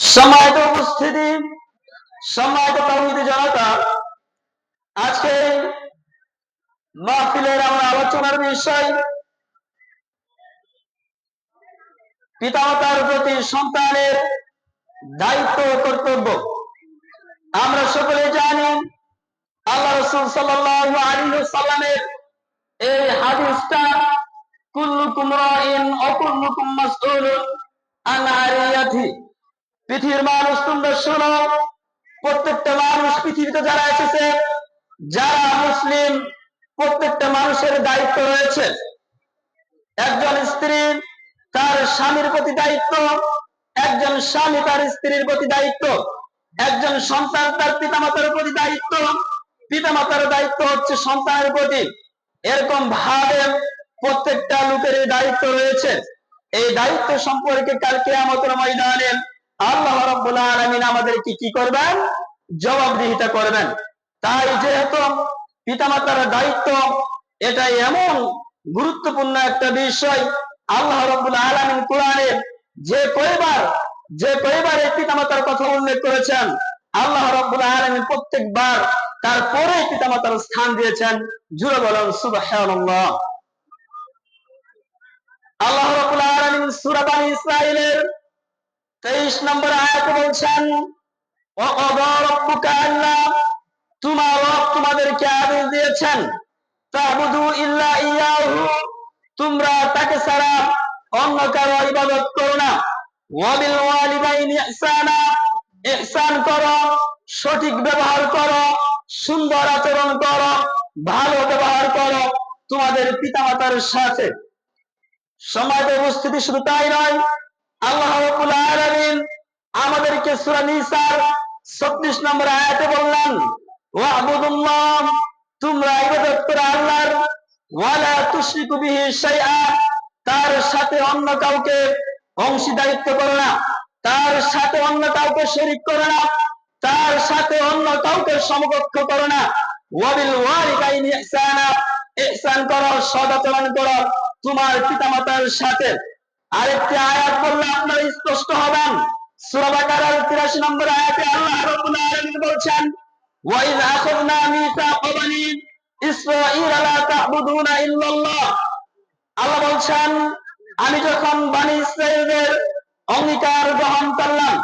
সম্মানিত উপস্থিতি সম্মানিত কর্মীদের জনতা। আজকে মাহফিলের আমার আলোচনার বিষয়, পিতামাতার প্রতি সন্তানের দায়িত্ব ও কর্তব্য। আমরা সকলে জানি, আল্লাহ রসুল সাল্লাল্লাহু আলাইহি সাল্লামের এই হাদিসটা, কুল্লুকুম রাইন ওয়া কুল্লুকুম মাসউলুন আন আরিয়াতি পৃথিবীর মানুষ তোমরা শোনো, প্রত্যেকটা মানুষ পৃথিবীতে যারা এসেছে, যারা মুসলিম, প্রত্যেকটা মানুষের দায়িত্ব রয়েছে। একজন স্ত্রী তার স্বামীর প্রতি দায়িত্ব, একজন স্বামী তার স্ত্রীর প্রতি দায়িত্ব, একজন সন্তান তার পিতামাতার প্রতি দায়িত্ব। পিতামাতার দায়িত্ব হচ্ছে সন্তানের প্রতি। এরকম ভাবে প্রত্যেকটা লোকের দায়িত্ব রয়েছে। এই দায়িত্ব সম্পর্কে কালকে আমাদের ময়দানে আল্লাহ রাব্বুল আলামিন আমাদেরকে কি করবেন? জবাবদিহিতা করবেন। তাই যেহেতু পিতামাতার দায়িত্ব এটা এমন গুরুত্বপূর্ণ একটা বিষয়। আল্লাহ রাব্বুল আলামিন কোরআনে যে কয়বার যে কয়বার এই পিতামাতার কথা উল্লেখ করেছেন, আল্লাহ রাব্বুল আলামিন প্রত্যেকবার তারপরে পিতামাতার স্থান দিয়েছেন। জুড়ে বলেন, সুবহানাল্লাহ। আল্লাহ রাব্বুল আলামিন সূরা বানী 23 নম্বর আয়াতে বলছেন তোমার তোমাদেরকে আদেশ দিয়েছেন তোমরা তাকে ছাড়া অন্য কারও ইবাদত করো না। ওয়াবিল ইহসানা, ইহসান করো, সঠিক ব্যবহার করো, সুন্দর আচরণ করো, ভালো ব্যবহার করো তোমাদের পিতামাতার সাথে। সময় উপস্থিতি শুধু তাই নয় আল্লাহ রাব্বুল আলামিন আমাদেরকে সূরা নিসার 36 নম্বর আয়াতে বললেন, ওয়াবুদুল্লাহ, তোমরা ইবাদত করো আল্লাহর, ওয়ালা তুশরিকু বিহি শাইআ, তার সাথে অন্য কাউকে অংশীদারিত্ব করো না, তার সাথে অন্য কাউকে শরীক করো না, তার সাথে অন্য কাউকে সমকক্ষ করো না, ওয়াবিল ওয়ালিদাইনি ইহসানা, ইহসান করো, সদাচরণ করো, তোমার পিতামাতার সাথে আরেকটি আয়াত বললে আপনারা স্পষ্ট হবেন। 83 নম্বর আয়াতে আল্লাহ রাব্বুল আলামিন বলছেন, ওয়া ইসরাঈল লা তা'বুদুনা ইল্লাল্লাহ। আল্লাহ বলছেন, আমি যখন বানি ইসরাঈলদের অঙ্গীকার গ্রহণ করলাম,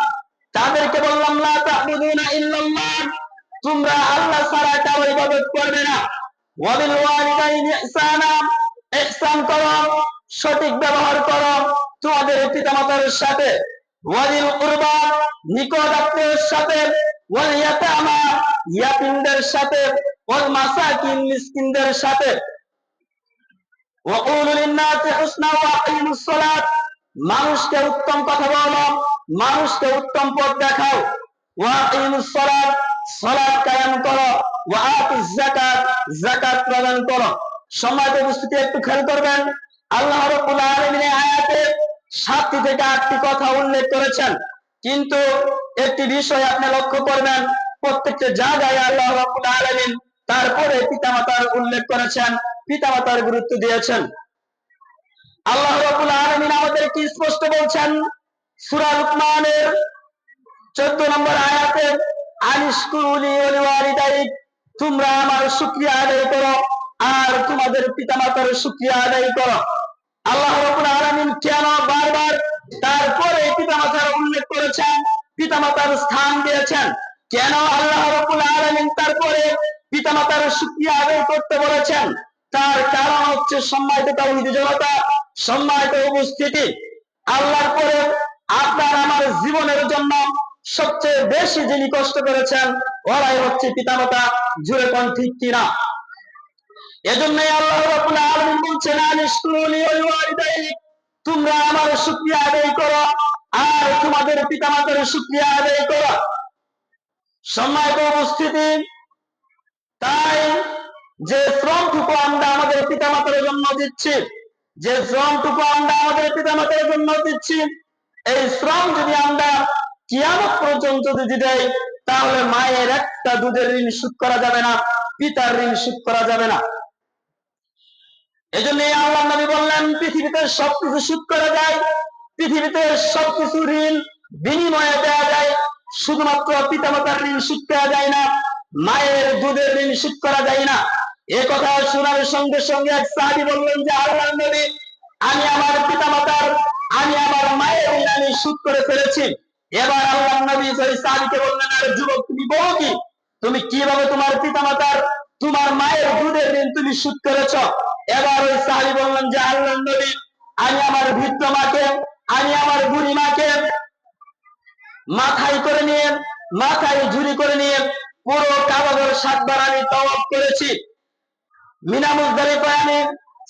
তাদেরকে বললাম, লা তা'বুদুনা ইল্লাল্লাহ, তোমরা আল্লাহ ছাড়া কারও ইবাদত করবে না। ওয়াবিল ওয়ালিদাইনি ইহসানা। ইহসান করো। সঠিক ব্যবহার করো। তোমাদের পিতামাতার সাথে ওয়ালিল কুরবা, নিকট আত্মীয়ের সাথে, ওয়াল ইয়াতামা, ইয়াতিমদের সাথে, ওয়াল মাসাকিন মিসকিনদের সাথে। ওয়াকুলু লিন-নাসি হুসনা ওয়া আকিমুস সালাত। মানুষকে উত্তম কথা বলো, মানুষকে উত্তম পথ দেখাও। ওয়া আকিমুস সালাত কায়েম করো। ওয়া আতিজ যাকাত যাকাত প্রদান করো। সম্মানিত উপস্থিতি একটু খেয়াল করবেন আল্লাহ রাব্বুল আলামিন আয়াতে সাতটি থেকে আটটি কথা উল্লেখ করেছেন। কিন্তু একটি বিষয় আপনি লক্ষ্য করবেন, প্রত্যেকটা জায়গায় আল্লাহ রাব্বুল আলামিন তারপরে পিতামাতার উল্লেখ করেছেন, পিতামাতার গুরুত্ব দিয়েছেন। আল্লাহ রাব্বুল আলামিন আমাদের কি স্পষ্ট বলছেন, সূরা লুকমানের 14 নম্বর আয়াতে, আনিশকুরুলি ওয়া লিওয়ালিদাইক তোমরা আমার শুকরিয়া আদায় করো। আর তোমাদের পিতামাতার শুকরিয়া আদায় করো। আল্লাহ রাব্বুল আলামিন কেন বারবার তারপরে পিতামাতার উল্লেখ করেছেন, পিতামাতার স্থান দিয়েছেন? কেন আল্লাহ রাব্বুল আলামিন তারপরে পিতামাতার শুকরিয়া আদায় করতে বলেছেন? তার কারণ হচ্ছে সম্মানিত তাওহীদ জনতা, সম্মানিত উপস্থিতি। আল্লাহর পরে আপনার আমার জীবনের জন্য সবচেয়ে বেশি যিনি কষ্ট করেছেন, ওরাই হচ্ছে পিতামাতা জুড়ে কোন ঠিক কিনা? এজন্য আল্লাহ বলছেন তোমরা আমার আদায় করো, আর তোমাদের আদায় করো। সম্মানিত উপস্থিতি, তাই যে শ্রমটুকু আমরা আমাদের জন্য দিচ্ছি, যে শ্রমটুকু আমরা আমাদের পিতামাতার জন্য দিচ্ছি, এই শ্রম যদি আমরা কিয়ামত পর্যন্ত যদি দেয় তাহলে মায়ের একটা দুধের ঋণ শোধ করা যাবে না, পিতার ঋণ শোধ করা যাবে না। এজন্য আল্লাহ নবী বললেন, পৃথিবীতে সবকিছু শোধ করা যায় পৃথিবীতে সবকিছু ঋণ বিনিময়ে দেওয়া যায়, শুধুমাত্র পিতামাতার ঋণ শোধ করা যায় না, মায়ের দুধের ঋণ শোধ করা যায় না। এ কথা শোনার সঙ্গে সঙ্গে এক সাহাবি বললেন যে, আল্লাহ নবী, আমি আমার পিতামাতার, আমি আমার মায়ের ঋণ আমি শোধ করে ফেলেছি। এবার আল্লাহ নবী ওই সাহাবিকে বললেন, আরে যুবক, তুমি বলো কি? তুমি কীভাবে তোমার পিতামাতার, তোমার মায়ের দুধের ঋণ তুমি শোধ করেছ? এবার ওই সাহাবি বললেন, যে আল্লাহ নবী, আমি আমার বৃদ্ধ মাকে, আমি আমার বুড়ি মাকে মাথায় করে নিয়ে, মাথায় ঝুরি করে নিয়ে পুরো কাবাগর সাতবার আমি তওয়াব করেছি। মিনামুজদারিফায় আমি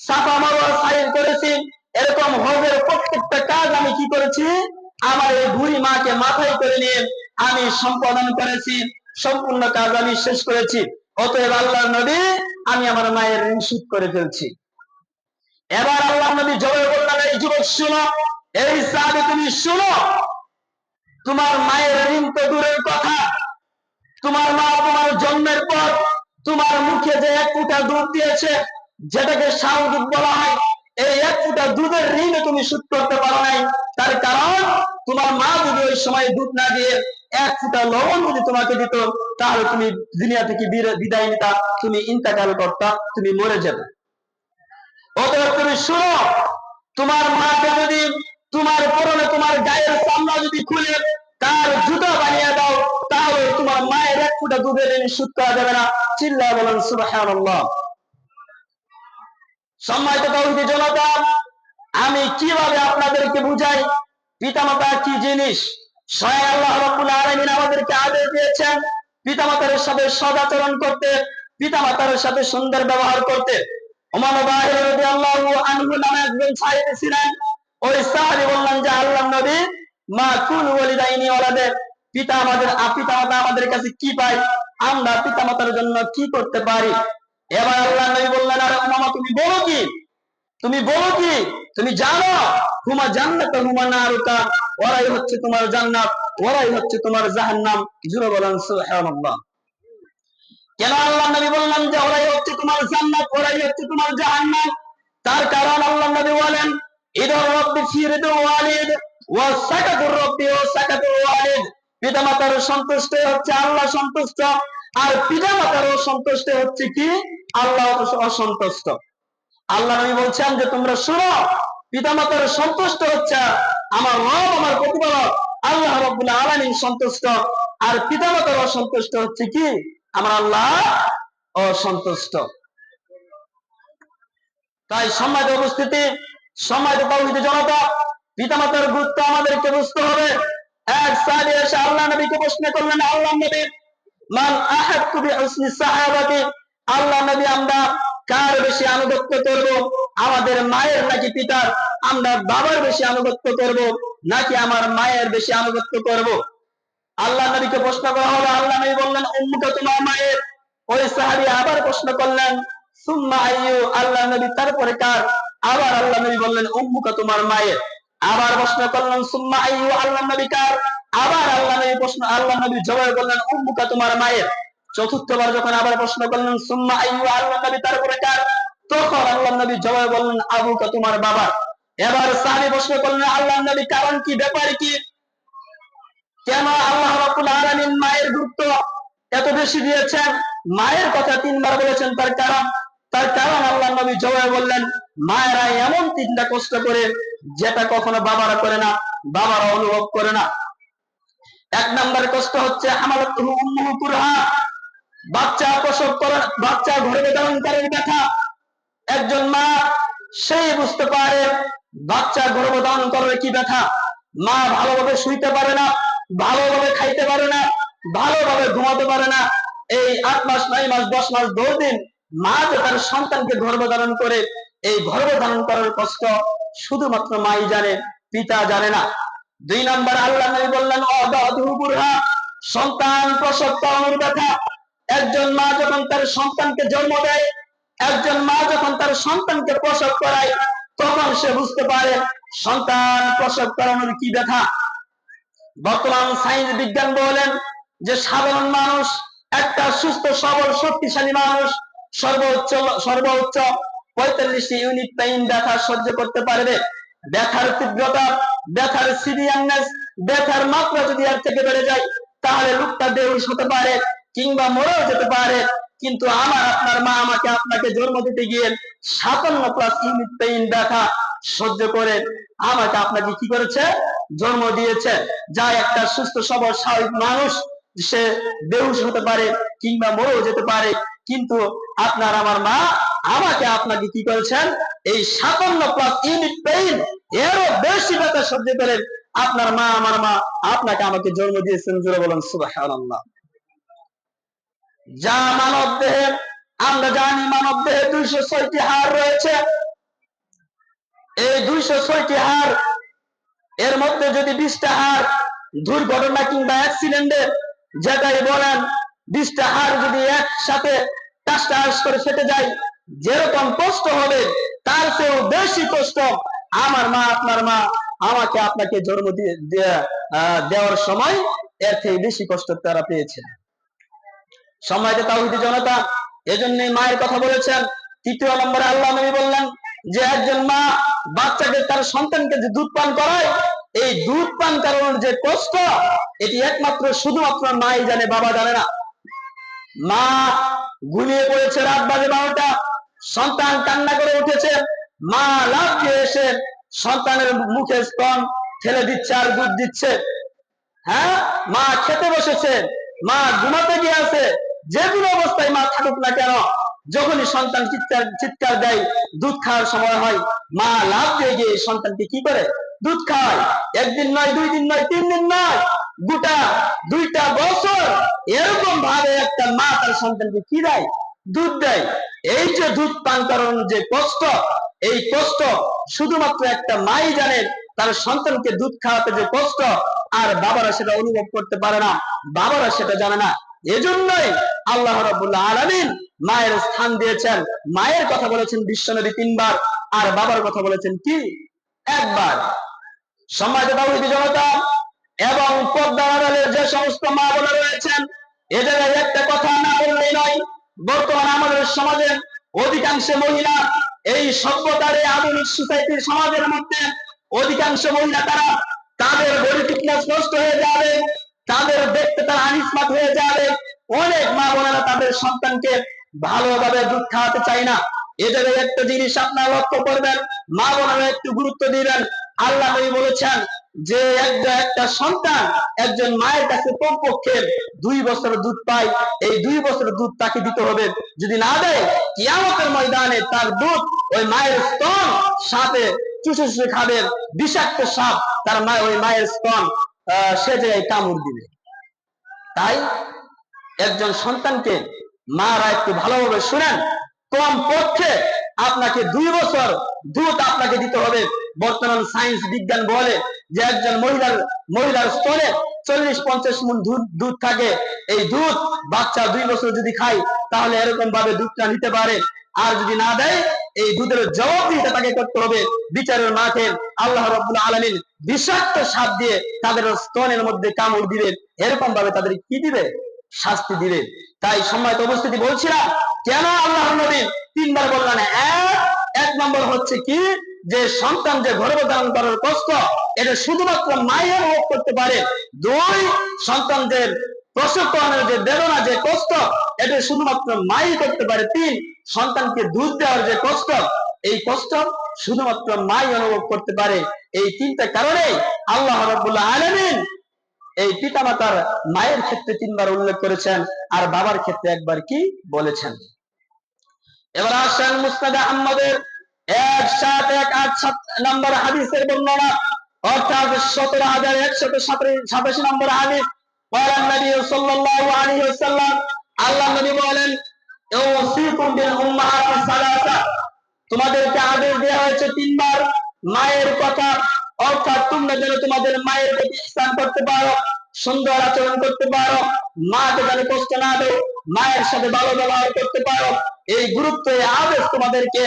সাফা মারোয়া সাইন করেছি। এরকম হজের প্রত্যেকটা কাজ আমি কি করেছি? আমার এই বুড়ি মাকে মাথায় করে নিয়ে আমি সম্পাদন করেছি। সম্পূর্ণ কাজ আমি শেষ করেছি। অতএব আল্লাহ নবী, আমি আমার মায়ের ঋণ শোধ করে ফেলছি। এবার আল্লাহ নবী জবাবে বললেন এই যুবক, শুনো। এই সাহাবী, তুমি শুনো। তোমার মায়ের ঋণ তো দূরের কথা। তোমার মা তোমার জন্মের পর তোমার মুখে যে এক ফুটা দুধ দিয়েছে, যেটাকে সাউদুধ বলা হয়, এই এক ফুটা দুধের ঋণ তুমি শোধ করতে পারো নাই। তার কারণ, তোমার মা যদি ওই সময় দুধ না দিয়ে এক ফুটা লবণ যদি তোমাকে দিত, তাহলে তুমি দুনিয়া থেকে বিদায় নিতা, তুমি ইন্তেকাল করতা, তুমি মরে যেতে অতএব তুমি শুনো, তোমার মাকে যদি, তোমার পরনে তোমার গায়ের চামড়া যদি খুলে, তার জুতা বানিয়ে দাও, তাহলে তোমার মায়ের এক ফুটা দুধের ঋণ শোধ করা যাবে না। চিল্লা বলেন, সুবহানাল্লাহ। সম্মানিত তৌহিদি জনতা, আমি কীভাবে আপনাদেরকে বুঝাই? পিতামাতা কি জিনিস? স্বয়ং আমাদেরকে আদেশ দিয়েছেন সাথে সদাচরণ করতে সাথে সুন্দর ব্যবহার করতে। মা পিতা আমাদের পিতা আমাদের কাছে কি পায়? আমরা পিতা মাতার জন্য কি করতে পারি? এবার আল্লাহ নবী বললেন, আর তুমি বলো কি? তুমি বলো কি তুমি জানো, হুমা জান্নাত হুমা নারুকা ওরাই হচ্ছে তোমার জান্নাত, ওরাই হচ্ছে তোমার জাহান্নাম। জুড়ে বলেন, সুবহানাল্লাহ। কেন আল্লাহ নবী বললেন যে ওরাই হচ্ছে তোমার জান্নাত, ওরাই হচ্ছে তোমার জাহান্নাম? তার কারণ আল্লাহ নবী বলেন ইদর রব্বি ফিরদু ওয়ালিদ, ওয়া সাকাতুর রব্বি ওয়া সাকাতুর ওয়ালিদ। পিতামাতার সন্তুষ্ট হচ্ছে আল্লাহ সন্তুষ্ট, আর পিতামাতারও সন্তুষ্ট হচ্ছে কি? আল্লাহ অসন্তুষ্ট। আল্লাহ নবী বলছেন যে, তোমরা শুনো, পিতামাতার সন্তুষ্ট হচ্ছে আমার রব, আমার প্রতিপালক, আল্লাহ রব্বুল আলামিন সন্তুষ্ট। আর পিতামাতার অসন্তুষ্ট হচ্ছে কি? আমার আল্লাহ অসন্তুষ্ট। তাই সম্মানিত উপস্থিতি, সম্মানিত তৌহিদ জনতা, পিতামাতার গুরুত্ব আমাদেরকে বুঝতে হবে। এক সাহাবী এসে আল্লাহ নবীকে প্রশ্ন করলেন, আল্লাহ নবী, মান আহাদ আহাক্কু বিহুসনি সাহাবাতি? আল্লাহ নবী আমরা কার বেশি আনুগত্য করব? আমাদের মায়ের নাকি পিতার? আমরা বাবার বেশি আনুগত্য করব নাকি আমার মায়ের বেশি আনুগত্য করব? আল্লাহ নবীকে প্রশ্ন করা হলো, আল্লাহ নবী বললেন, উম্মুকা তোমার মায়ের? ওই সাহাবী আবার প্রশ্ন করলেন, সুম্মা আইয়ু? আল্লাহ নবী তারপরে কার? আবার আল্লাহ নবী বললেন, উম্মুকা তোমার মায়ের? আবার প্রশ্ন করলেন, সুম্মা আইয়ু? আল্লাহ নবী কার? আবার আল্লাহ নবী প্রশ্ন, আল্লাহ নবী জবাব বললেন উম্মুকা তোমার মায়ের? চতুর্থবার যখন আবার প্রশ্ন করলেন, সুম্মা আইয়ু আল্লাহ নবী? তারপরে কার? তখন আল্লাহ নবী জবাব বললেন, আবুকা, তোমার বাবা। এবার সাহাবী প্রশ্ন করলেন, আল্লাহ নবী, কারণ কি, ব্যাপার কি? কেন আল্লাহ রাব্বুল আলামিন মায়ের গুরুত্ব এত বেশি দিয়েছেন? মায়ের কথা তিনবার বলেছেন, তার কারণ তার কারণ আল্লাহ নবী জবাবে বললেন, মায়েরা এমন তিনটা কষ্ট করে, যেটা কখনো বাবারা করে না, বাবারা অনুভব করে না। এক নম্বর কষ্ট হচ্ছে আমাদের উম্মুহু কুরহা। বাচ্চা প্রসব করার বাচ্চা ঘরে ধারণকারীর ব্যথা একজন মা, সেই বুঝতে পারে বাচ্চা গর্ভধারণ করার কি ব্যথা। মা ভালোভাবে শুইতে পারে না, ভালোভাবে খাইতে পারে না, ভালোভাবে ঘুমাতে পারে না। এই আট মাস, নয় মাস, দশ মাস, দশ দিন মা যে তার সন্তানকে গর্ভধারণ করে, এই গর্ভধারণ করার কষ্ট শুধুমাত্র মাই জানে, পিতা জানে না। দুই নম্বর আল্লাহ বললেন অদুহুরা সন্তান প্রসব করানোর ব্যথা একজন মা যখন তার সন্তানকে জন্ম দেয়, একজন মা যখন তার সন্তানকে প্রসব করায়, তখন সে বুঝতে পারে সন্তান প্রসব করানোর কি ব্যথা। বর্তমান সায়েন্স বিজ্ঞান বলেন যে সাধারণ মানুষ একটা সুস্থ, সবল, শক্তিশালী মানুষ সর্বোচ্চ সর্বোচ্চ পঁয়তাল্লিশটি ইউনিট পেইন ব্যথা সহ্য করতে পারবে। ব্যথার তীব্রতা, ব্যথার সিরিয়াসনেস, ব্যথার মাত্রা যদি এর থেকে বেড়ে যায়, তাহলে লোকটা বেহুশ হতে পারে। কিংবা মরেও যেতে পারে, কিন্তু আমার আপনার মা আমাকে আপনাকে জন্ম দিতে গিয়ে সাতান্ন প্লাস ইউনিট পেইন ব্যথা সহ্য করে আমাকে আপনাকে কি করেছে? জন্ম দিয়েছে। যা একটা সুস্থ, সবল, স্বাভাবিক মানুষ, সে বেহুশ হতে পারে কিংবা মরেও যেতে পারে, কিন্তু আপনার আমার মা আমাকে আপনাকে কি করেছেন? এই সাতান্ন প্লাস ইউনিট পেইন এরও বেশি ব্যথা সহ্য করেন আপনার মা, আমার মা আপনাকে আমাকে জন্ম দিয়েছেন জুড়ে বলেন, সুবহানাল্লাহ। যা মানব দেহে আমরা জানি মানব দেহে দুইশো ছয়টি হাড় রয়েছে। এই দুইশো ছয়টি হাড়, এর মধ্যে যদি বিশটা হাড় দুর্ঘটনা কিংবা অ্যাক্সিডেন্টে, যেটাই বলেন, বিশটা হাড় যদি একসাথে টাস টাস করে ফেটে যায়, যেরকম কষ্ট হবে, তার চেয়েও বেশি কষ্ট আমার মা, আপনার মা আমাকে আপনাকে জন্ম দিয়ে দেওয়ার সময় এর থেকে বেশি কষ্ট তারা পেয়েছে। সময়তে তাওহিদি জনতা এজন্য মায়ের কথা বলেছেন। তৃতীয় নম্বরে আল্লাহ নবী বললেন যে, একজন মা বাচ্চাকে তার সন্তানকে যে দুধ পান করায়, এই দুধ পান করানোর যে কষ্ট, এটি একমাত্র, শুধুমাত্র মাই জানে, বাবা জানে না। মা ঘুমিয়ে পড়েছে রাত বাজে বারোটা, সন্তান কান্না করে উঠেছে। মা লাভ দিয়ে এসে সন্তানের মুখে স্তন ঠেলে দিচ্ছে আর দুধ দিচ্ছে। হ্যাঁ মা খেতে বসেছে, মা ঘুমাতে গিয়ে আছে যে কোনো অবস্থায় মা থাকুক না কেন, যখনই সন্তান চিৎকার চিৎকার দেয়, দুধ খাওয়ার সময় হয়, মা লাভ দিয়ে গিয়ে সন্তানকে কি করে? দুধ খাওয়ায়। একদিন নয়, দুই দিন নয়, তিন দিন নয়, গোটা দুইটা বছর এরকম ভাবে একটা মা তার সন্তানকে কি দেয়? দুধ দেয়। এই যে দুধ পান করানোর যে কষ্ট, এই কষ্ট শুধুমাত্র একটা মাই জানে তার সন্তানকে দুধ খাওয়াতে যে কষ্ট, আর বাবারা সেটা অনুভব করতে পারে না, বাবারা সেটা জানে না। এজন্যই আল্লাহ রাব্বুল আলামিন মায়ের স্থান দিয়েছেন। মায়ের কথা বলেছেন বিশ্বনবী তিনবার, আর বাবার কথা বলেছেন কি? একবার। সমাজে জনতা, এবং আড়ালের যে সমস্ত মা বোনা রয়েছেন, এদের একটা কথা না বললেই নয়, বর্তমান আমাদের সমাজে অধিকাংশ মহিলা এই সভ্যতার আধুনিক সোসাইটির সমাজের মধ্যে অধিকাংশ মহিলা তারা তাদের বডি ফিটনেস নষ্ট হয়ে যাবে, তাদের দেখতে তারা আনিসমাত হয়ে যাবে অনেক মা বোনেরা তাদের সন্তানকে ভালোভাবে দুধ খাওয়াতে চায় না। এদের একটা জিনিস আপনারা লক্ষ্য করবেন, মা বোনেরা একটু গুরুত্ব দিবেন। আল্লাহ নবী বলেছেন যে একটা একটা সন্তান একজন মায়ের কাছে কমপক্ষে দুই বছর দুধ পায়, এই দুই বছর দুধ তাকে দিতে হবে। যদি না দেয়, কিয়ামতের ময়দানে তার দুধ ওই মায়ের স্তন সাপে চুষে চুষে খাবে, বিষাক্ত সাপ, তার মা ওই মায়ের স্তন সে জায়গায় কামড় দিবে। তাই একজন সন্তানকে মারা একটু ভালোভাবে শুনেন কম পক্ষে আপনাকে দুই বছর দুধ আপনাকে দিতে হবে। বর্তমান সায়েন্স বিজ্ঞান বলে যে একজন মহিলার মহিলার স্তনে চল্লিশ, পঞ্চাশ মন দুধ দুধ থাকে। এই দুধ বাচ্চা দুই বছর যদি খায়, তাহলে এরকম ভাবে দুধটা নিতে পারে। আর যদি না দেয়, এই দুধের জবাবদিহিতা তাকে করতে হবে। বিচারের মাঠে আল্লাহ রব্বুল আলমিন বিষাক্ত সাপ দিয়ে তাদের স্তনের মধ্যে কামড় দিবে এরকম ভাবে তাদের কি দিবে? শাস্তি দিবে তাই সম্মানিত উপস্থিতি বলছিলাম কেন আল্লাহ নবী তিনবার বললেন, এক এক নম্বর হচ্ছে কি, যে সন্তান যে গর্ভধারণ করার কষ্ট, এটা শুধুমাত্র মায়ের ভোগ করতে পারে। দুই, সন্তানদের প্রসব করানোর যে বেদনা, যে কষ্ট, এটা শুধুমাত্র মাই করতে পারে। তিন, সন্তানকে দুধ দেওয়ার যে কষ্ট, এই কষ্ট শুধুমাত্র মাই অনুভব করতে পারে। এই তিনটা কারণে আল্লাহ রব্বুল্লাহ আলমিন এই পিতামাতার মায়ের ক্ষেত্রে তিনবার উল্লেখ করেছেন, আর বাবার ক্ষেত্রে একবার কি বলেছেন? এবার আসেন মুস্তাদ আহমদের এক সাত এক আট সাত নম্বর হাদিসের বর্ণনা। অর্থাৎ সতেরো হাজার একশত সাতাশি নম্বর হাদিস। বলেন নবী সাল্লাল্লাহু আলাইহি ওয়াসাল্লাম, আল্লাহ নবী বলেন ইউসিকুম বিল উম্মাহাতি সালাসা। তোমাদেরকে আদেশ দেওয়া হয়েছে তিনবার। মায়ের কথা অর্থাৎ তোমরা যেন তোমাদের মায়ের প্রতি স্থান করতে পারো, সুন্দর আচরণ করতে পারো, মাকে যেন কষ্ট না দেও, মায়ের সাথে ভালো ব্যবহার করতে পারো। এই গুরুত্ব এই আদেশ তোমাদেরকে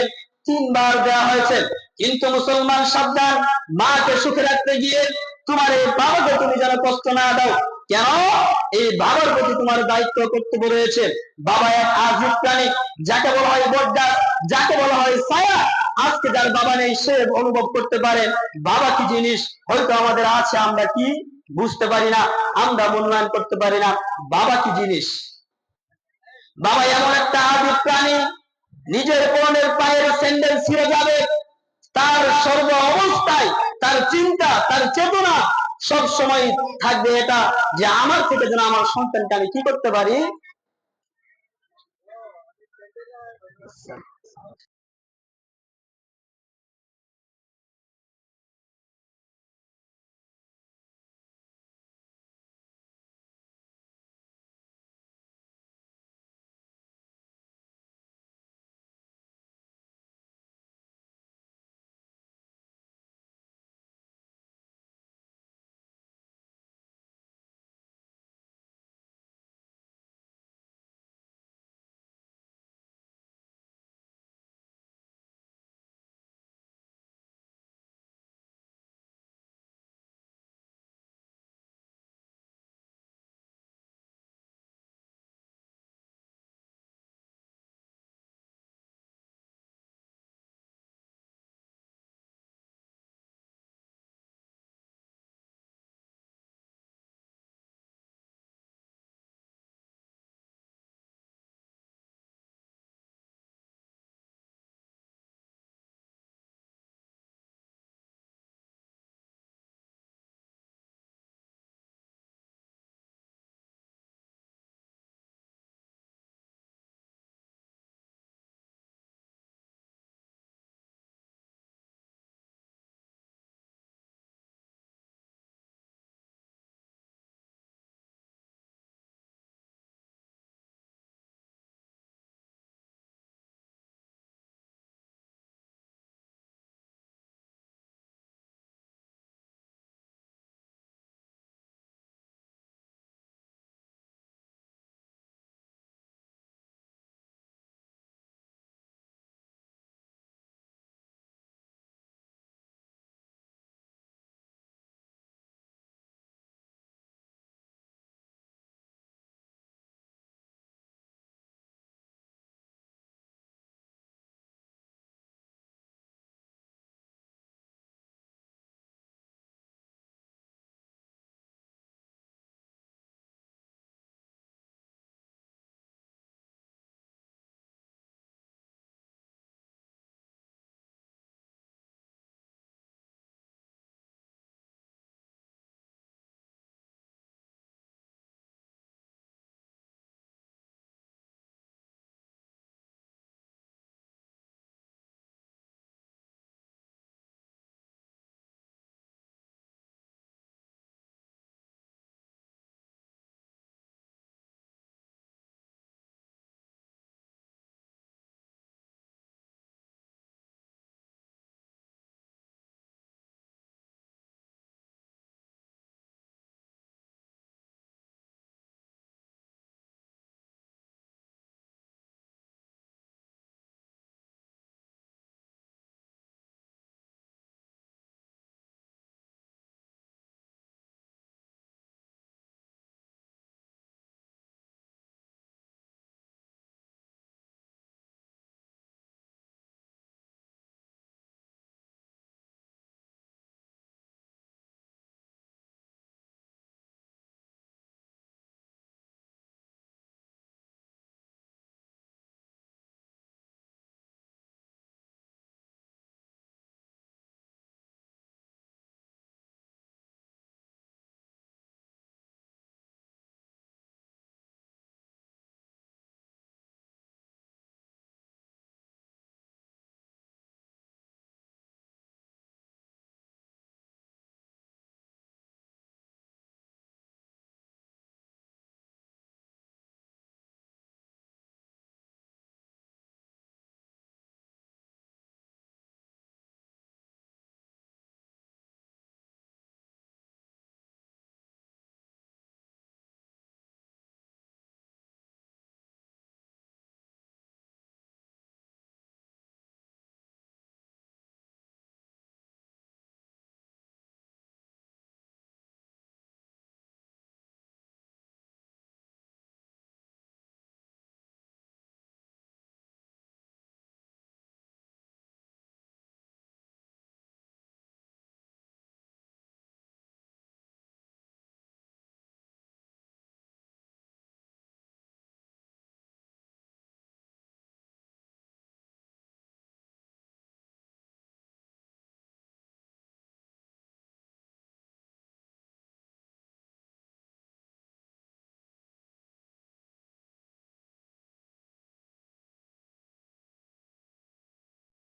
তিনবার দেওয়া হয়েছে। কিন্তু মুসলমান সাবধান, মাকে সুখে রাখতে গিয়ে তোমার এই বাবাকে তুমি যেন কষ্ট না দাও। কেন? এই বাবার প্রতি তোমার দায়িত্ব কর্তব্য রয়েছে। বাবা এক আজীব প্রাণী, যাকে বলা হয় বটগাছ যাকে বলা হয় ছায়া। আজকে যার বাবা নেই, সে অনুভব করতে পারে, বাবা কি জিনিস? হয়তো আমাদের আছে, আমরা কি বুঝতে পারি না, আমরা মূল্যায়ন করতে পারি না। বাবা কি জিনিস? বাবা এমন একটা আদি প্রাণী, নিজের বোনের পায়ের স্যান্ডেল ছিঁড়ে যাবে, তার সর্ব অবস্থায়, তার চিন্তা, তার চেতনা সব সময় থাকবে এটা যে আমার থেকে যেন আমার সন্তানকে আমি কি করতে পারি?